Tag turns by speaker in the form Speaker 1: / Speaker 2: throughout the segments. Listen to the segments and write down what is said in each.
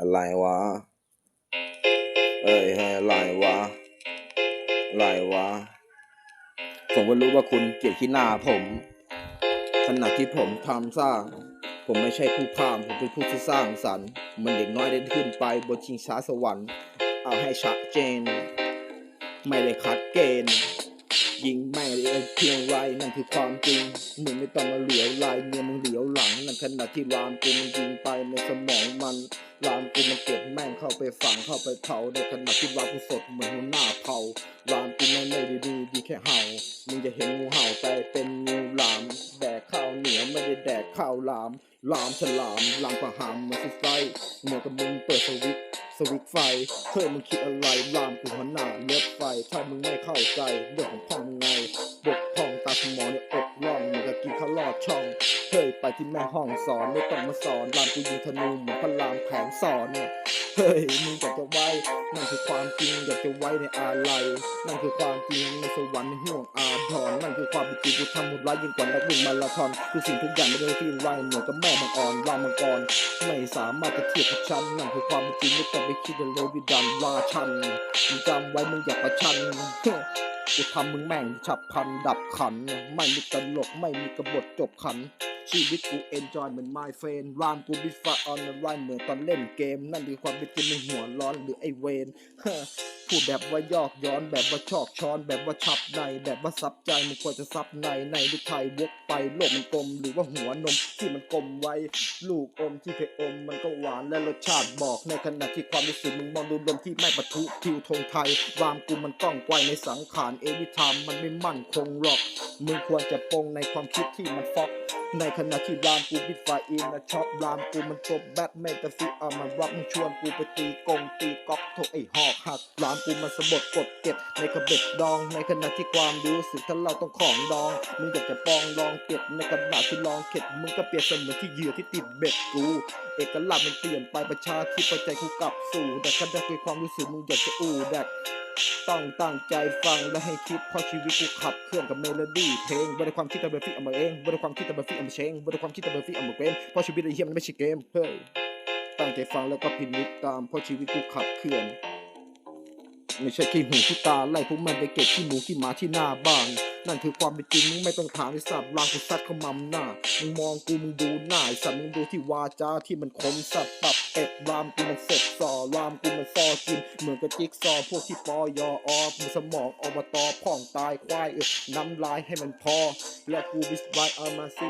Speaker 1: อะไรวะ เอ้ยเฮ้ยอะไรวะ อะไรวะ ผมก็รู้ว่าคุณเกลียดขี้หน้าผม ขณะที่ผมทำสร้าง ผมไม่ใช่ผู้พาม ผมเป็นผู้ที่สร้างสรรค์ มันเด็กน้อยได้ขึ้นไปบนชิงช้าสวรรค์ เอาให้ชัดเจน ไม่ได้คัดเกณฑ์ ยิงไม่ได้เพียงไรนั่นคือความจริงมึงไม่ต้องมาเหลียวไหลเมียมึงเหลียวหลังนั่นขณะที่รามกูมันยิงไปในสมองมันรามกูมันเก็บแม่งเข้าไปฝังเข้าไปเผาในขณะที่รามกูสดเหมือนหัวหน้าเผารามกูไม่ไม่ได้ดีดีแค่เห่ามึงจะเห็นงูเห่าแต่เป็นงูหลามแดกข้าวเหนียวไม่ได้แดกข้าวหลามลามฉลามลามประหามมันสิไฟเหมือนกับมึงเปิดสวิต สวิตไฟ เฮ้ยมึงคิดอะไรลามกูหัวหน้าเล็บไฟ ถ้ามึงไม่เข้าใจเรื่องของพ่อมึง ที่แม่ห้องสอนไม่ต้องมาสอนลามกูยิงธนูเหมือนพระรามแผงสอนเนี่ยเฮ้ยมึงอยากจะไว้นั่นคือความจริงอยากจะไว้ในอาลัยนั่นคือความจริงในสวรรค์ในห่วงอาทรนั่นคือความจริงกูทำหมดร้ายยิ่งกว่านักวิ่งมาราธอนคือสิ่งทุกอย่างไม่ได้ที่ไรเหมือกับแม่มังอ่อนรามมังกรไม่สามารถจะเทียบกับฉันนั่นคือความจริงไม่ต้องไปคิดเลยวิดันราชันมึงจำไว้มึงอย่าประชันกูทำมึงแม่งฉับพลันดับขัน ไม่มีตลกไม่มีกบฏจบขัน ชีวิตกูเอนจอยเหมือน my friend รามกูบิฟาออนไลน์เหมือนตอนเล่นเกม นั่นคือความเป็นจริงในหัวร้อนหรือไอเวนพูดแบบว่ายอกย้อนแบบว่าชอกช้อนแบบว่าชับใน แบบว่าซับใจมึงควรจะซับในในหรือไทยวกไปโลกมันกลมหรือว่าหัวนมที่มันกลมไว้ ลูกอมที่เคยอม มันก็หวานและรสชาติบอกในขณะที่ความรู้สึกมึงมองดูลมที่ไม่ปะทุทิวธงไทยรามกูมันก้องไกวในสังขารเอวิธามมันไม่มั่นคงหรอกมึงควรจะปงในความคิดที่มันฟอก ในขณะที่รามกูบิดไฟอินนะชอบรามกูมันจบแบทแมนแต่ฟิเอามารับมึงชวนกูไปตีกงตีก๊อกโถไอหอกหักรามกูมันสะบดกดเก็บในกระเบ็ดดอง ในขณะที่ความรู้สึกถ้าเราต้องของดอง มึงอยากจะปองลองเก็บในกระดาษที่ลองเข็ดมึงก็เปรียบเสมือนที่เหยื่อที่ติดเบ็ดกู เอกลักษณ์มันเปลี่ยนไปประชาธิปไตยกูกลับสู่แต่ขณะคือความรู้สึกมึงอยากจะอู้แดก ต้องตั้งใจฟังและให้คิดเพราะชีวิตกูขับเคลื่อนกับเมโลดี้เพลงบริความคิดแต่เบอร์ฟี่เอามาเองบริความคิดแต่เบอร์ฟี่เอามาเชงบริความคิดแต่เบอร์ฟี่เอามาเกมเพราะชีวิตไอ้เหี้ยมันไม่ใช่เกมเฮ้ยตั้งใจฟังแล้วก็พินิจตามเพราะชีวิตกูขับเคลื่อน ไม่ใช่ขี้หูขี้ตาไล่พวกมันไปเก็บขี้หมูขี้หมาที่หน้าบ้าน นั่นคือความเป็นจริงมึงไม่ต้องถามไอ้สัตว์ลางกูซัดเข้ามัมหน้า มึงมองกูมึงดูหน้าไอ้สัตว์มึงดูที่วาจาที่มันคมสัตว์ตับเป็ดรามกูมันเสร็จสอรามกูมันซอกิน เหมือนกับจิ๊กซอพวกที่ปอยออมึงสมองอบตพ่องตายควายเออน้ำลายให้มันพอ และกูวิสไวเอามาซิ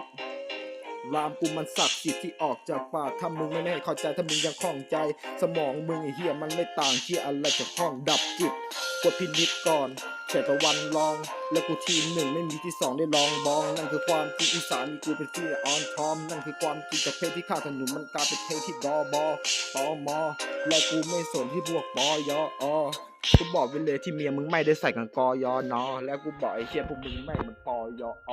Speaker 1: รามกูมันศักดิ์สิทธิ์ที่ออกจากปากถ้ามึงไม่ได้เข้าใจถ้ามึงยังคล่องใจ สมองมึงไอ้เหี้ยมันไม่ต่างเชี่ยอะไรจากห้องดับจิตกดพินิจก่อนเฉยตะวันลอง แล้วกูทีมหนึ่งไม่มีที่สองได้ลองบอง นั่นคือความจริงอีสานมีกูเป็นพี่ออนทอม นั่นคือความจริงจากเพศที่ข้าถนนมันกลายเป็นเพศที่ดอบอตอมอ และกูไม่สนที่พวกปอยออกูบอกไปเลยที่เมียมึงไม่ได้ใส่กันกอยอนอ แล้วกูบอกไอ้เชี่ยพวกมึงไม่มันปอยออ